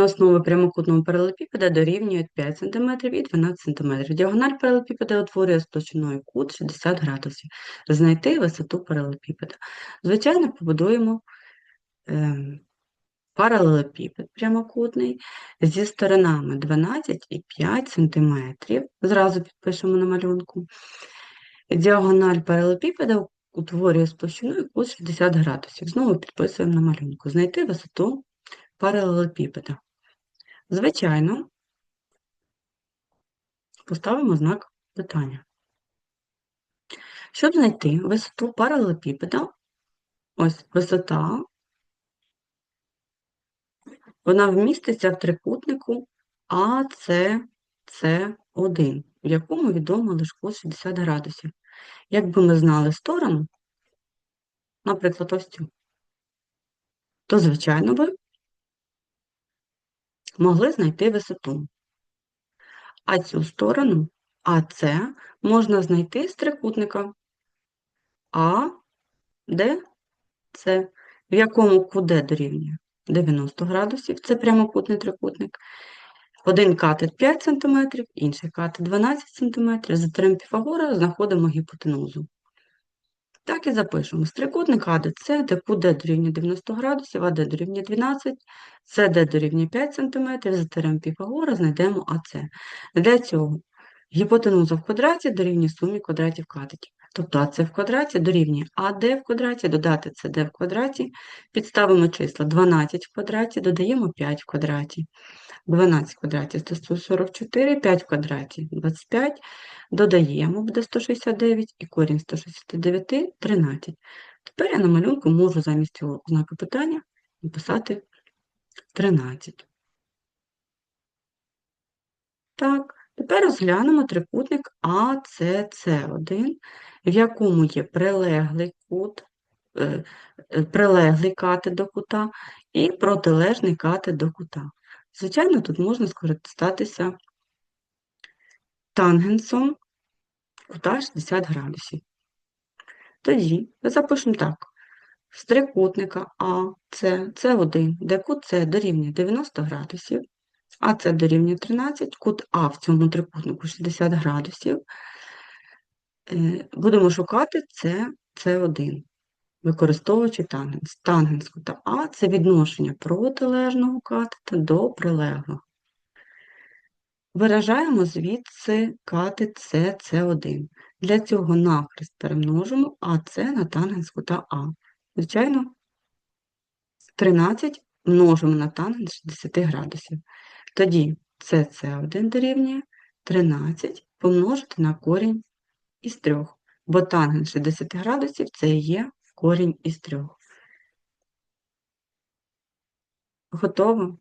Основи прямокутного паралелепіпеда дорівнюють 5 см і 12 см. Діагональ паралелепіпеда утворює з площиною кут 60 градусів. Знайти висоту паралелепіпеда. Звичайно, побудуємо е, паралелепіпед прямокутний зі сторонами 12 і 5 см. Зразу підпишемо на малюнку. Діагональ паралелепіпеда утворює з площиною кут 60 градусів. Знову підписуємо на малюнку. Знайти висоту паралелепіпеда. Звичайно, поставимо знак питання. Щоб знайти висоту паралелепіпеда, ось висота, вона вміститься в трикутнику АЦЦ1, в якому відомо лише 60 градусів. Якби ми знали сторону, наприклад, ось цю, то, звичайно, би могли знайти висоту. А цю сторону АЦ можна знайти з трикутника А, Д, С, в якому КД дорівнює 90 градусів, це прямокутний трикутник. Один катет 5 см, інший катет 12 см. За теорем Піфагора знаходимо гіпотенузу. Так і запишемо. З трикутника АДЦ, де КД дорівнює 90 градусів, АД дорівнює 12, СД дорівнює 5 см, за теорем Піфагора знайдемо АЦ. Для цього гіпотенуза в квадраті дорівнює сумі квадратів катетів. Тобто АЦ в квадраті дорівнює АД в квадраті, додати СД в квадраті, підставимо числа 12 в квадраті, додаємо 5 в квадраті. 12 в квадраті це 144, 5 в квадраті 25, додаємо, буде 169, і корінь 169 – 13. Тепер я на малюнку можу замість цього знаку питання написати 13. Так, тепер розглянемо трикутник АЦЦ1, в якому є прилеглий кут, е, е, прилеглий катет до кута і протилежний катет до кута. Звичайно, тут можна скористатися тангенсом кута 60 градусів. Тоді запишемо так. З трикутника А, С, С1, де кут С дорівнює 90 градусів, а С дорівнює 13, кут А в цьому трикутнику 60 градусів, будемо шукати С, С1 використовуючи тангенс. Тангенс кута А це відношення протилежного катета до прилеглого. Виражаємо звідси катет СС1. Для цього навхрест перемножимо АС на тангенс кута А. Звичайно, 13 множимо на тангенс 60 градусів. Тоді СС1 дорівнює 13 помножити на корінь із 3, бо тангенс 60 градусів це є корінь із трьох. Готово?